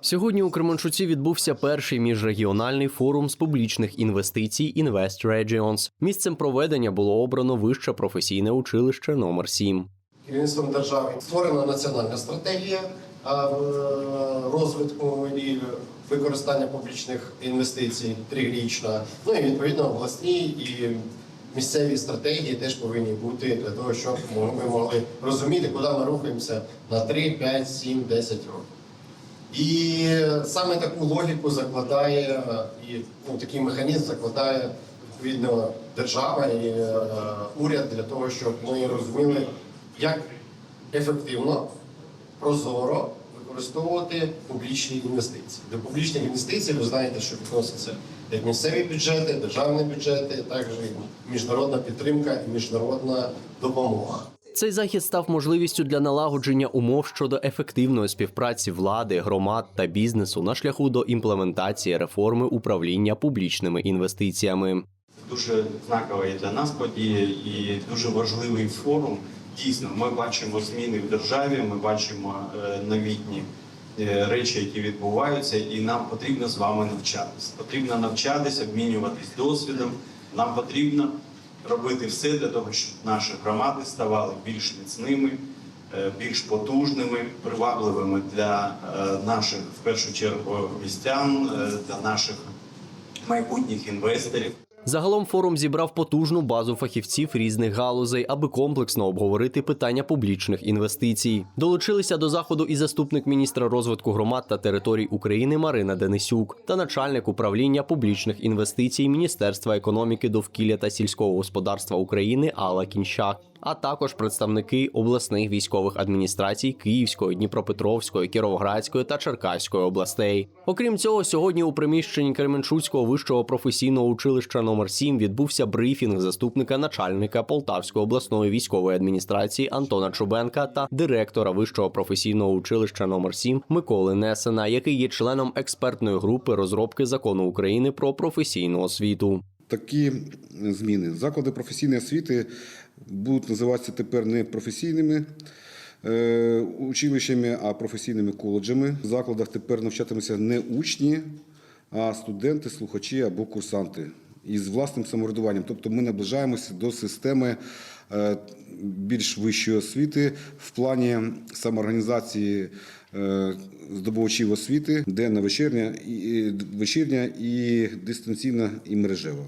Сьогодні у Кременчуці відбувся перший міжрегіональний форум з публічних інвестицій Invest Regions. Місцем проведення було обрано вище професійне училище номер 7 керівництвом держави створена національна стратегія е, розвитку і використання публічних інвестицій трирічна. Ну і відповідно обласні і місцеві стратегії теж повинні бути для того, щоб ми могли розуміти, куди ми рухаємося на 3, 5, 7, 10 років. І саме таку логіку закладає і ну, такий механізм закладає відповідно держава і е, уряд для того, щоб ми розуміли, як ефективно, прозоро використовувати публічні інвестиції. До публічних інвестицій ви знаєте, що відносяться як місцеві бюджети, державні бюджети, також міжнародна підтримка і міжнародна допомога. Цей захід став можливістю для налагодження умов щодо ефективної співпраці влади, громад та бізнесу на шляху до імплементації реформи управління публічними інвестиціями. дуже знакова і для нас подія і дуже важливий форум. Дійсно, ми бачимо зміни в державі, ми бачимо е, новітні е, речі, які відбуваються, і нам потрібно з вами навчатися. Потрібно навчатися, обмінюватись досвідом. Нам потрібно робити все для того, щоб наші громади ставали більш міцними, е, більш потужними, привабливими для е, наших, в першу чергу, містян, е, для наших майбутніх інвесторів. Загалом форум зібрав потужну базу фахівців різних галузей, аби комплексно обговорити питання публічних інвестицій. Долучилися до заходу і заступник міністра розвитку громад та територій України Марина Денисюк та начальник управління публічних інвестицій Міністерства економіки, довкілля та сільського господарства України Алла Кінщак. А також представники обласних військових адміністрацій Київської, Дніпропетровської, Кіровоградської та Черкаської областей. Окрім цього, сьогодні у приміщенні Кременчуцького вищого професійного училища номер 7 відбувся брифінг заступника начальника Полтавської обласної військової адміністрації Антона Чубенка та директора вищого професійного училища номер 7 Миколи Несена, який є членом експертної групи розробки закону України про професійну освіту. Такі зміни. Заклади професійної освіти будуть називатися тепер не професійними е, училищами, а професійними коледжами. В закладах тепер навчатимуться не учні, а студенти, слухачі або курсанти із власним самоврядуванням. Тобто ми наближаємося до системи е, більш вищої освіти в плані самоорганізації е, здобувачів освіти, денна вечірня, і, вечірня і дистанційна і мережева.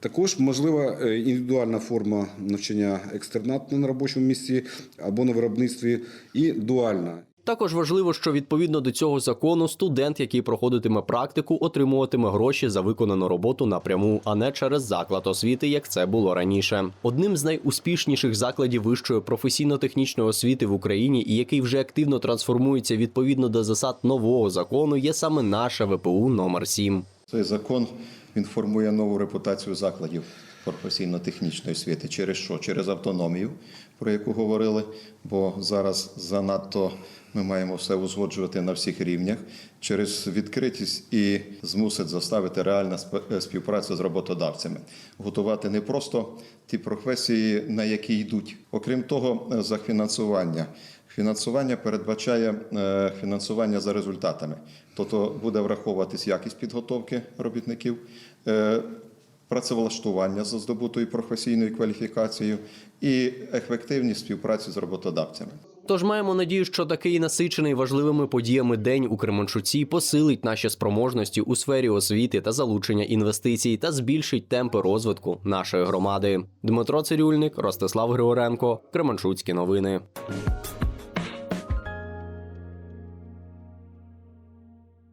Також можлива е, індивідуальна форма навчання екстернатна на робочому місці або на виробництві, і дуальна. Також важливо, що відповідно до цього закону студент, який проходитиме практику, отримуватиме гроші за виконану роботу напряму, а не через заклад освіти, як це було раніше. Одним з найуспішніших закладів вищої професійно-технічної освіти в Україні, і який вже активно трансформується відповідно до засад нового закону, є саме наше ВПУ номер 7 Цей закон він формує нову репутацію закладів професійно-технічної освіти. Через що? Через автономію, про яку говорили, бо зараз занадто ми маємо все узгоджувати на всіх рівнях, через відкритість і змусить заставити реальну спе- співпрацю з роботодавцями, готувати не просто ті професії, на які йдуть. Окрім того, е, за фінансування. Фінансування передбачає е, фінансування за результатами, тобто буде враховуватись якість підготовки робітників, е, працевлаштування за здобутою професійною кваліфікацією і ефективність співпраці з роботодавцями. Тож маємо надію, що такий насичений важливими подіями день у Кременчуці посилить наші спроможності у сфері освіти та залучення інвестицій та збільшить темпи розвитку нашої громади. Дмитро Цирюльник, Ростислав Григоренко, Кременчуцькі новини.